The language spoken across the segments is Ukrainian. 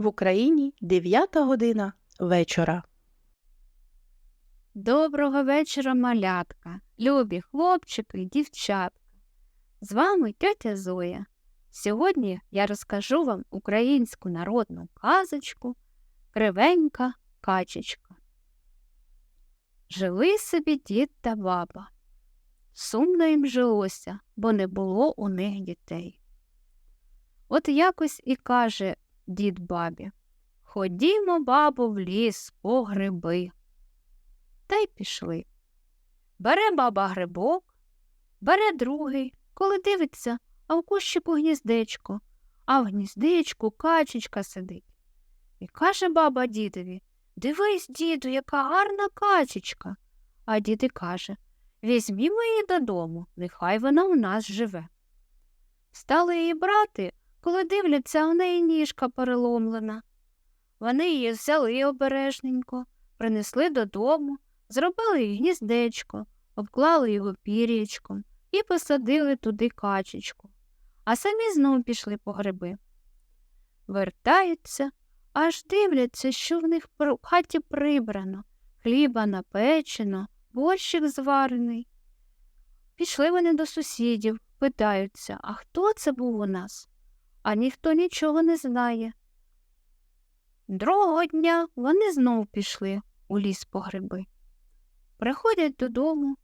В Україні 9 година вечора. Доброго вечора, малятка, любі хлопчики і дівчатка. З вами тьотя Зоя. Сьогодні я розкажу вам українську народну казочку Кривенька качечка. Жили собі дід та баба. Сумно їм жилося, бо не було у них дітей. От якось і каже дід бабі Ходімо, бабу, в ліс по гриби. Та й пішли. Бере баба грибок, бере другий, коли дивиться, а в кущику гніздечко, а в гніздечку качечка сидить. І каже баба дідові Дивись, діду, яка гарна качечка. А дід і каже Візьмімо її додому, нехай вона у нас живе. Стали її брати, коли дивляться, у неї ніжка переломлена. Вони її взяли обережненько, принесли додому, зробили їй гніздечко, обклали його пір'ячком і посадили туди качечку, а самі знову пішли по гриби. Вертаються, аж дивляться, що в них в хаті прибрано, хліба напечено, борщик зварений. Пішли вони до сусідів, питаються, а хто це був у нас? А ніхто нічого не знає. Другого дня вони знов пішли у ліс по гриби. Приходять додому,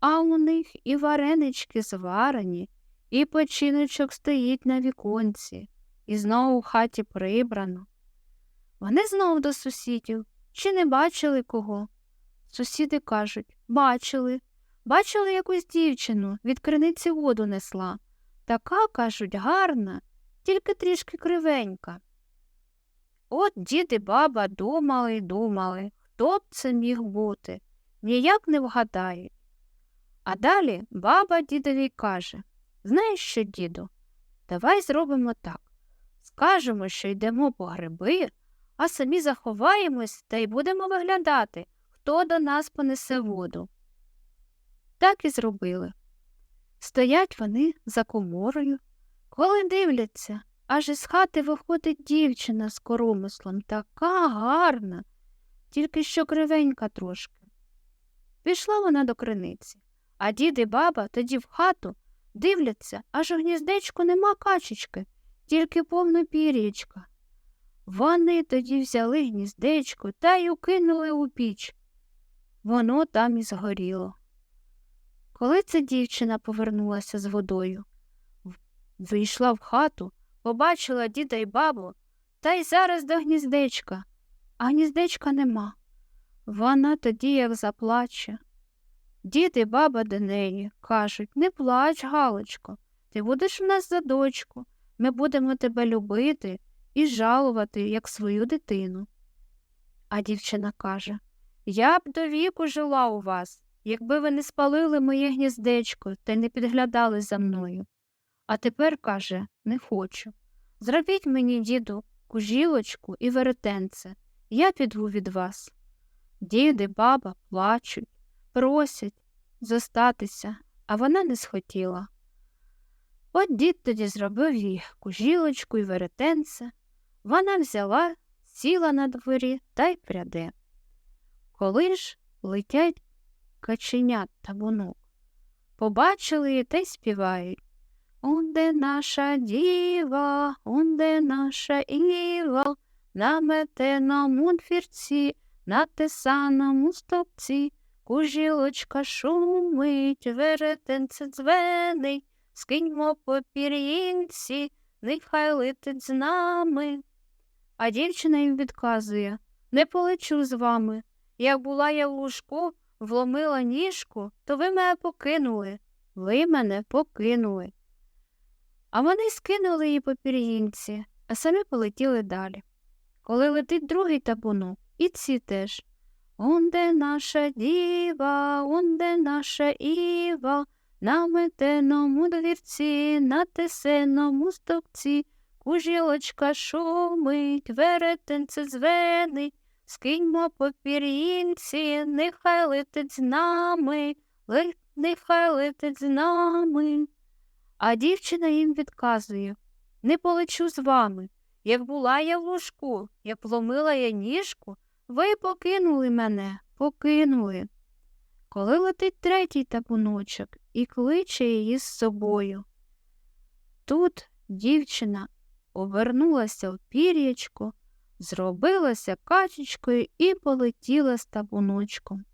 а у них і варенички зварені, і печіночок стоїть на віконці, і знову в хаті прибрано. Вони знов до сусідів чи не бачили кого. Сусіди кажуть бачили, бачили якусь дівчину, від криниці воду несла. Така, кажуть, гарна, тільки трішки кривенька. От дід і баба думали й думали, хто б це міг бути, ніяк не вгадають. А далі баба дідові каже Знаєш що, діду, давай зробимо так. Скажемо, що йдемо по гриби, а самі заховаємось та й будемо виглядати, хто до нас понесе воду. Так і зробили. Стоять вони за коморою, коли дивляться, аж із хати виходить дівчина з коромислом, така гарна, тільки що кривенька трошки. Пішла вона до криниці, а дід і баба тоді в хату дивляться, аж у гніздечку нема качечки, тільки повно пір'ячка. Вони тоді взяли гніздечко та й укинули у піч. Воно там і згоріло. Коли ця дівчина повернулася з водою, вийшла в хату, побачила діда й бабу, та й зараз до гніздечка, а гніздечка нема. Вона тоді як заплаче. Дід і баба до неї кажуть не плач, Галочко, ти будеш у нас за дочку. Ми будемо тебе любити і жалувати, як свою дитину. А дівчина каже Я б до віку жила у вас, якби ви не спалили моє гніздечко та не підглядали за мною. А тепер, каже, не хочу. Зробіть мені, діду, кужілочку і веретенце, я піду від вас. Діди, баба плачуть, просять зостатися, а вона не схотіла. От дід тоді зробив їй кужілочку і веретенце. Вона взяла, сіла на дворі та й пряде. Коли ж летять каченят табунок, побачили її та й співають Унде наша діва, унде наша іва, на метеному двірці, на тесаному стовпці, кужілочка шумить, веретенце дзвенить, скиньмо по пір'їнці, нехай летить з нами. А дівчина їм відказує Не полечу з вами. Як була я в лужку, вломила ніжку, то ви мене покинули. Ви мене покинули. А вони скинули її по пір'їнці, а самі полетіли далі. Коли летить другий табунок, і ці теж. Онде наша діва, онде наша іва, на метеному двірці, на тесеному стовпці, кужілочка шумить, веретенце звенить, скиньмо по пір'їнці, нехай летить з нами, нехай летить з нами. А дівчина їм відказує Не полечу з вами. Як була я в лужку, як ломила я ніжку, ви покинули мене, покинули. Коли летить третій табуночок і кличе її з собою. Тут дівчина обернулася в пір'ячко, зробилася качечкою і полетіла з табуночком.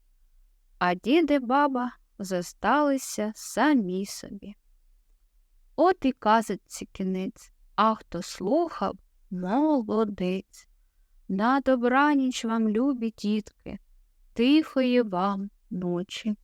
А дід і баба зосталися самі собі. От і казочці кінець, а хто слухав, молодець. На добраніч вам, любі дітки, тихої вам ночі.